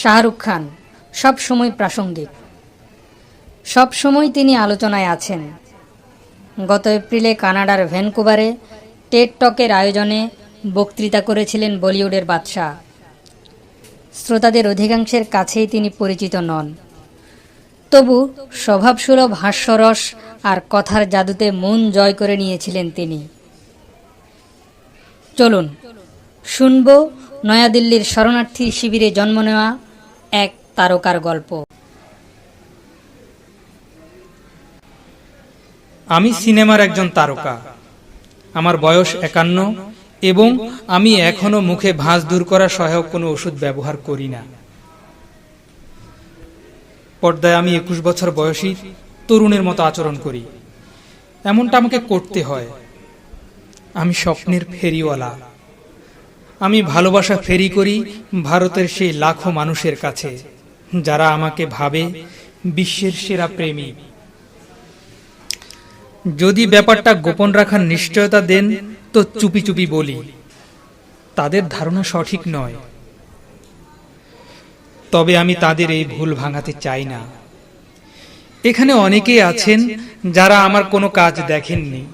শাহরুখ খান, সব সময় প্রাসঙ্গিক। সব সময় তিনি আলোচনায় আছেন। গত এপ্রিলে কানাডার ভ্যানকুভারে টেড টকের আয়োজনে বক্তৃতা করেছিলেন বলিউডের বাদশাহ। শ্রোতাদের অধিকাংশের কাছেই তিনি পরিচিত নন। তবু স্বভাবসুলভ হাস্যরস আর কথার জাদুতে মন জয় করে নিয়েছিলেন তিনি। চলুন, শুনব নয়াদিল্লির শরণার্থী শিবিরে জন্ম নেওয়া এক তারকার গল্প। আমি সিনেমার একজন তারকা। আমার বয়স একান্ন এবং আমি এখনও মুখে ভাঁজ দূর করা সহায়ক কোনো ওষুধ ব্যবহার করি না। পর্দায় আমি একুশ বছর বয়সী তরুণের মতো আচরণ করি। এমনটা আমাকে করতে হয়। আমি স্বপ্নের ফেরিওয়ালা। আমি ভালোবাসা ফেরি করি ভারতের সেই লাখো মানুষের কাছে, যারা আমাকে ভাবে বিশ্বের সেরা প্রেমী। যদি ব্যাপারটা গোপন রাখার নিশ্চয়তা দেন, তো চুপি চুপি বলি। তাদের ধারণা সঠিক নয়। তবে আমি তাদের এই ভুল ভাঙাতে চাই না। এখানে অনেকেই আছেন যারা আমার কোনো কাজ দেখেননি।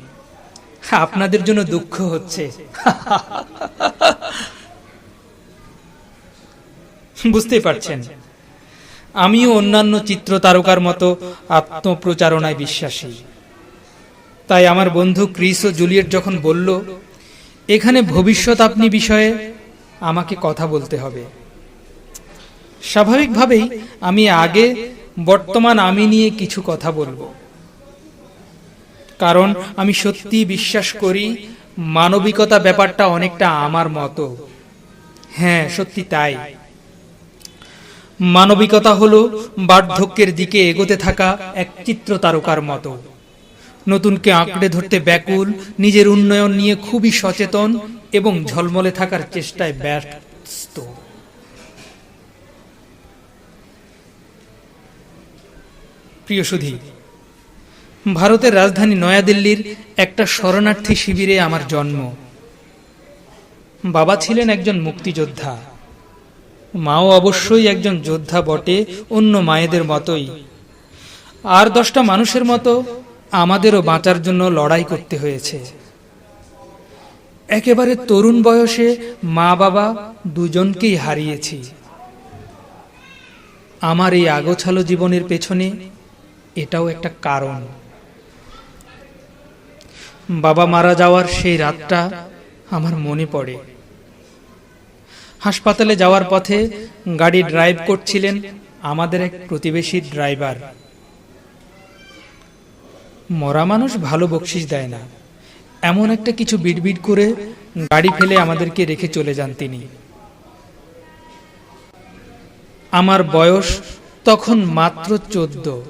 আপনাদের জন্য দুঃখ হচ্ছে। বুঝতে পারছেন? আমিও অন্যান্য চিত্র তারকার মতো আত্মপ্রচারণায় বিশ্বাসী। তাই আমার বন্ধু ক্রিস ও জুলিয়েট যখন বলল, এখানে ভবিষ্যৎ আপনি বিষয়ে আমাকে কথা বলতে হবে। স্বাভাবিকভাবেই আমি আগে বর্তমান আমি নিয়ে কিছু কথা বলব। কারণ আমি সত্যি বিশ্বাস করি, মানবিকতা ব্যাপারটা অনেকটা আমার মতো। হ্যাঁ সত্যি তাই। মানবিকতা হলো বার্ধক্যের দিকে এগোতে থাকা এক চিত্র তারকার মতো। নতুনকে আঁকড়ে ধরতে ব্যাকুল, নিজের উন্নয়ন নিয়ে খুবই সচেতন এবং ঝলমলে থাকার চেষ্টায় ব্যস্ত। প্রিয় সুধী ভারতের রাজধানী নয়াদিল্লির একটা শরণার্থী শিবিরে আমার জন্ম। বাবা ছিলেন একজন মুক্তিযোদ্ধা। মাও অবশ্যই একজন যোদ্ধা বটে অন্য মায়েদের মতোই। আর দশটা মানুষের মতো আমাদেরও বাঁচার জন্য লড়াই করতে হয়েছে। একেবারে তরুণ বয়সে মা বাবা দুজনকেই হারিয়েছি। আমার এই আগোছালো জীবনের পেছনে এটাও একটা কারণ। বাবা মারা যাওয়ার সেই রাতটা আমার মনে পড়ে। হাসপাতালে যাওয়ার পথে গাড়ি ড্রাইভ করছিলেন আমাদের এক প্রতিবেশী ড্রাইভার। মরা মানুষ ভালো বকশিস দেয় না। এমন একটা কিছু বিড়বিড় করে গাড়ি ফেলে আমাদেরকে রেখে চলে যান তিনি। আমার বয়স তখন মাত্র চোদ্দ।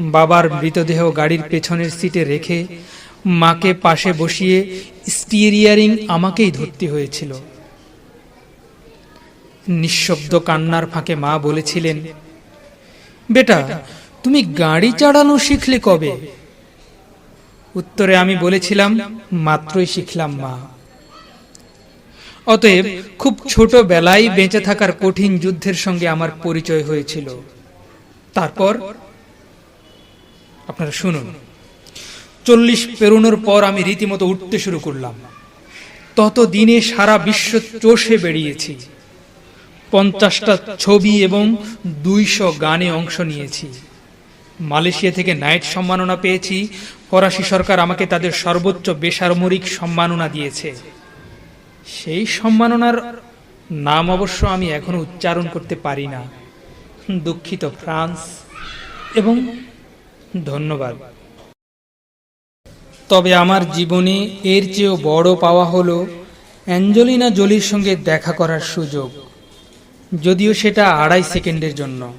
বাবার মৃতদেহ গাড়ির পেছনের সিটে রেখে মাকে পাশে বসিয়ে স্টিয়ারিং আমাকেই ধরতে হয়েছিল। নিঃশব্দ কান্নার ফাঁকে মা বলেছিলেন, বেটা, তুমি গাড়ি চালানো শিখলে কবে? উত্তরে আমি বলেছিলাম, মাত্রই শিখলাম, মা। অতএব খুব ছোট বেলায় বেঁচে থাকার কঠিন যুদ্ধের সঙ্গে আমার পরিচয় হয়েছিল। তারপর আপনারা শুনুন। চল্লিশ পেরোনোর পর আমি রীতিমতো উঠতে শুরু করলাম। তত দিনে সারা বিশ্ব চষে বেরিয়েছি পঞ্চাশটা ছবি এবং দুইশো গানে অংশ নিয়েছি। মালয়েশিয়া থেকে নাইট সম্মাননা পেয়েছি। ফরাসি সরকার আমাকে তাদের সর্বোচ্চ বেসামরিক সম্মাননা দিয়েছে। সেই সম্মাননার নাম অবশ্য আমি এখনও উচ্চারণ করতে পারি না। দুঃখিত, ফ্রান্স। এবং ধন্যবাদ। তবে আমার জীবনে এর চেয়েও বড় পাওয়া হলো অ্যাঞ্জেলিনা জলির সঙ্গে দেখা করার সুযোগ। যদিও সেটা আড়াই সেকেন্ডের জন্য।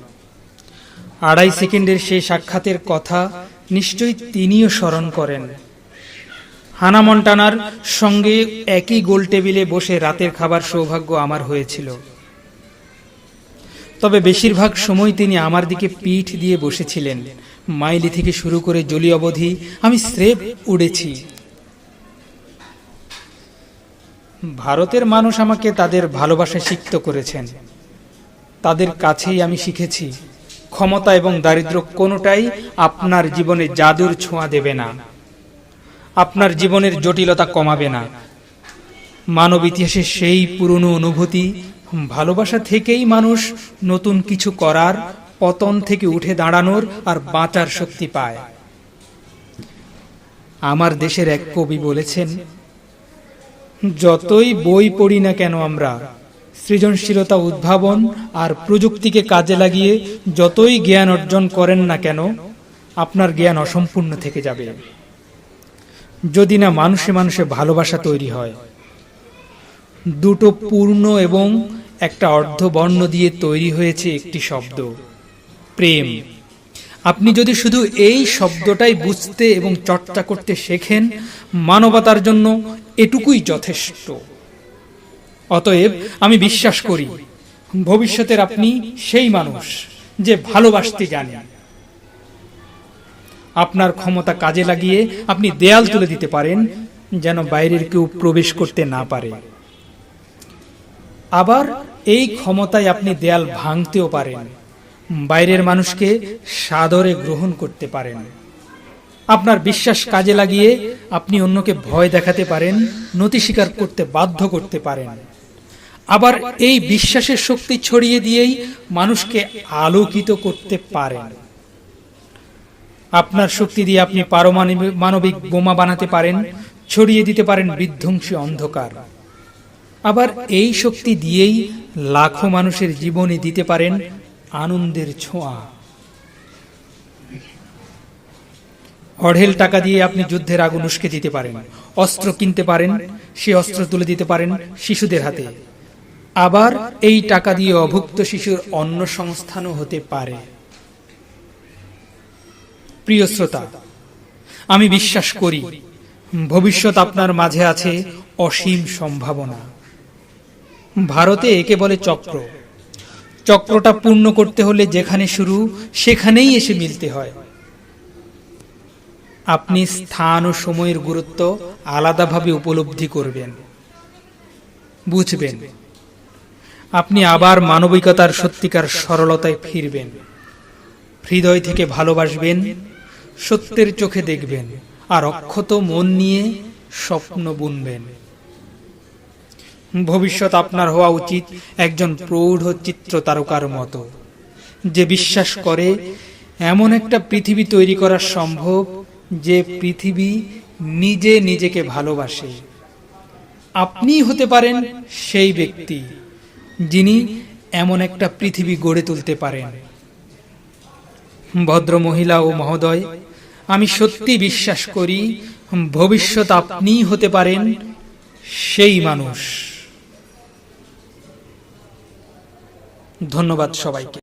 আড়াই সেকেন্ডের সেই সাক্ষাতের কথা নিশ্চয়ই তিনিও স্মরণ করেন। হানা মন্টানার সঙ্গে একই গোল টেবিলে বসে রাতের খাবার সৌভাগ্য আমার হয়েছিল। তবে বেশিরভাগ সময় তিনি আমার দিকে পিঠ দিয়ে বসেছিলেন। মাইলি থেকে শুরু করে জলি অবধি আমি স্রেফ উড়েছি। ভারতের মানুষ আমাকে তাদের ভালোবাসা সিক্ত করেছেন। তাদের কাছেই আমি শিখেছি, ক্ষমতা এবং দারিদ্র কোনোটাই আপনার জীবনে জাদুর ছোঁয়া দেবে না। আপনার জীবনের জটিলতা কমাবে না। মানব ইতিহাসে সেই পুরনো অনুভূতি, ভালোবাসা থেকেই মানুষ নতুন কিছু করার পতন থেকে উঠে দাঁড়ানোর আর বাঁচার শক্তি পায়। আমার দেশের এক কবি বলেছেন, যতই বই পড়ি না কেন আমরা, সৃজনশীলতা উদ্ভাবন আর প্রযুক্তিকে কাজে লাগিয়ে যতই জ্ঞান অর্জন করেন না কেন, আপনার জ্ঞান অসম্পূর্ণ থেকে যাবে। যদি না মানুষে মানুষে ভালোবাসা তৈরি হয়, দুটো পূর্ণ এবং একটা অর্ধবর্ণ দিয়ে তৈরি হয়েছে একটি শব্দ। প্রেম। আপনি যদি শুধু এই শব্দটাই বুঝতে এবং চর্চা করতে শেখেন, মানবতার জন্য এটুকুই যথেষ্ট। অতএব আমি বিশ্বাস করি, ভবিষ্যতের আপনি সেই মানুষ যে ভালোবাসতে জানে। আপনার ক্ষমতা কাজে লাগিয়ে আপনি দেয়াল তুলে দিতে পারেন, যেন বাইরের কেউ প্রবেশ করতে না পারে। আবার এই ক্ষমতায় আপনি দেয়াল ভাঙতেও পারেন। বাইরের মানুষকে সাদরে গ্রহণ করতে পারেন। আপনার বিশ্বাস কাজে লাগিয়ে আপনি অন্যকে ভয় দেখাতে পারেন, নতি স্বীকার করতে বাধ্য করতে পারেন। আবার এই বিশ্বাসের শক্তি ছড়িয়ে দিয়েই মানুষকে আলোকিত করতে পারেন। আপনার শক্তি দিয়ে আপনি পারমাণবিক মানবিক বোমা বানাতে পারেন, ছড়িয়ে দিতে পারেন বিধ্বংসী অন্ধকার। আবার এই শক্তি দিয়েই লাখো মানুষের জীবনে দিতে পারেন আনন্দের ছোঁয়া। অঢেল টাকা দিয়ে আপনি যুদ্ধের আগুন উস্কে দিতে পারেন, অস্ত্র কিনতে পারেন, সে অস্ত্র তুলে দিতে পারেন শিশুদের হাতে। আবার এই টাকা দিয়ে অভুক্ত শিশুর অন্য সংস্থানও হতে পারে। প্রিয় শ্রোতা, আমি বিশ্বাস করি, ভবিষ্যৎ আপনার মাঝে আছে অসীম সম্ভাবনা। ভারতে একে বলে চক্র। চক্রটা পূর্ণ করতে হলে যেখানে শুরু, সেখানেই এসে মিলতে হয়। আপনি স্থান ও সময়ের গুরুত্ব আলাদাভাবে উপলব্ধি করবেন। বুঝবেন। আপনি আবার মানবিকতার সত্যিকার সরলতায় ফিরবেন। হৃদয় থেকে ভালোবাসবেন, সত্যের চোখে দেখবেন, আর অক্ষত মন নিয়ে স্বপ্ন বুনবেন। ভবিষ্যৎ আপনার হওয়া উচিত একজন প্রৌঢ় চিত্র তারকার মতো। যে বিশ্বাস করে, এমন একটা পৃথিবী তৈরি করা সম্ভব যে পৃথিবী নিজে নিজেকে ভালোবাসে। আপনি হতে পারেন সেই ব্যক্তি যিনি এমন একটা পৃথিবী গড়ে তুলতে পারেন। ভদ্র মহিলা ও মহোদয়, আমি সত্যি বিশ্বাস করি, ভবিষ্যৎ আপনিই হতে পারেন সেই মানুষ। ধন্যবাদ সবাইকে।